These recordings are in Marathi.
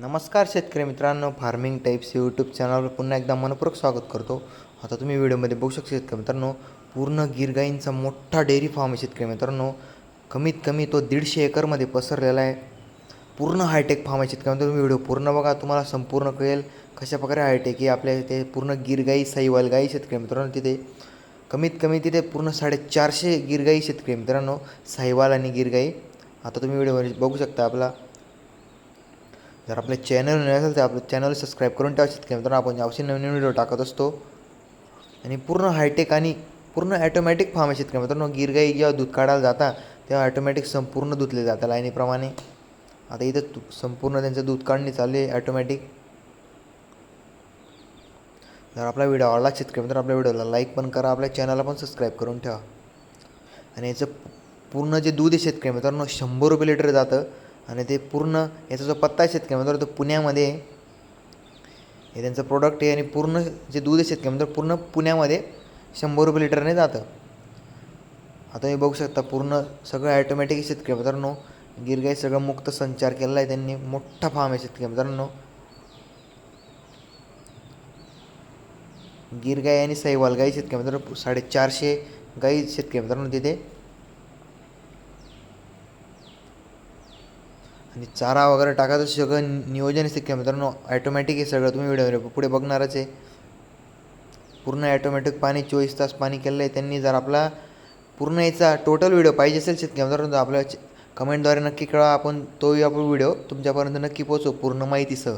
नमस्कार शेतकरी मित्रांनो फार्मिंग टाईप्स यूट्यूब चॅनलवर पुन्हा एकदा मनपूर्वक स्वागत करतो. आता तुम्ही व्हिडिओमध्ये बघू शकता शेतकरी मित्रांनो पूर्ण गिरगाईंचा मोठा डेअरी फार्म आहे शेतकरी मित्रांनो. कमीत कमी तो दीडशे एकरमध्ये पसरलेला आहे. पूर्ण हायटेक फार्म आहे शेतकरी मित्रांनो. तुम्ही व्हिडिओ पूर्ण बघा तुम्हाला संपूर्ण कळेल कशा प्रकारे हायटेक आहे. आपल्या इथे पूर्ण गिरगाई साईवाल गाई शेतकरी मित्रांनो तिथे. कमीत कमी तिथे पूर्ण साडेचारशे गिरगाई शेतकरी मित्रांनो साईवाल आणि गिरगाई. आता तुम्ही व्हिडिओमध्ये बघू शकता आपला जर आपले चॅनल नवीन असेल तर आपलं चॅनल सबस्क्राईब करून ठेवा. शेतकरी मित्रांनो आपण यावर्षी नवीन व्हिडिओ टाकत असतो. आणि पूर्ण हायटेक आणि पूर्ण ॲटोमॅटिक फार्म आहे शेतकरी मित्रांनो. गिरगाई जेव्हा दूध काढायला जाता तेव्हा ॲटोमॅटिक संपूर्ण धुतले जातात लाईनीप्रमाणे. आता इथं संपूर्ण त्यांचं दूध काढणे चालू आहे ॲटोमॅटिक जर आपला व्हिडिओ आवडला शेतकरी मित्रांनो आपल्या व्हिडिओला लाईक पण करा आपल्या चॅनलला पण सबस्क्राईब करून ठेवा. आणि याचं पूर्ण जे दूध आहे शेतकरी मित्रांनो शंभर रुपये लिटर जातं. आणि ते पूर्ण याचा जो पत्ता आहे शेतकरी म्हणजे तो पुण्यामध्ये आहे. हे त्यांचं प्रोडक्ट आहे आणि पूर्ण जे दूध आहे शेतकरी म्हणजे पूर्ण पुण्यामध्ये शंभर रुपये लिटरने जातं. आता तुम्ही बघू शकता पूर्ण सगळं ॲटोमॅटिक शेतकरी. मित्रांनो गिरगाई सगळं मुक्त संचार केलेला आहे त्यांनी. मोठा फार्म आहे शेतकरी मित्रांनो. गिरगाई आणि सैवाल गाई शेतकरी मित्रांनो साडेचारशे गाई शेतकरी मित्रांनो तिथे आणि चारा वगैरे टाकायचं सगळं नियोजन शेतकरी मित्रांनो ॲटोमॅटिक आहे सगळं. तुम्ही व्हिडिओ पुढे बघणारच आहे. पूर्ण ॲटोमॅटिक पाणी चोवीस तास पाणी केलेलं आहे त्यांनी जर आपला पूर्ण याचा टोटल व्हिडिओ पाहिजे असेल शेतकरी मित्रांनो तर आपल्या कमेंटद्वारे नक्की कळवा. आपण तोही आपण व्हिडिओ तुमच्यापर्यंत नक्की पोचवू पूर्ण माहितीसह.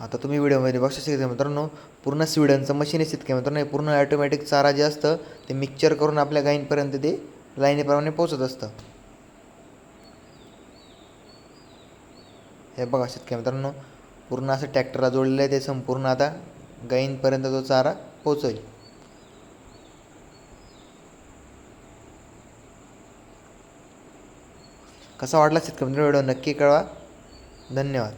आता तुम्ही व्हिडिओमध्ये बघू शकता मित्रांनो. पूर्ण स्वीडनचं मशीन आहे शेतकरी मित्रांनो. हे पूर्ण ॲटोमॅटिक चारा जे असतं ते मिक्सचर करून आपल्या गायींपर्यंत ते लाईनीप्रमाणे पोचत असतं. हे बघा शेतकरी मित्रांनो पूर्ण असं ट्रॅक्टरला जोडलेलं आहे ते संपूर्ण आता गायींपर्यंत तो चारा पोचेल कसा वाटला शेतकरी मित्रांनो व्हिडिओ? नक्की कळवा. धन्यवाद.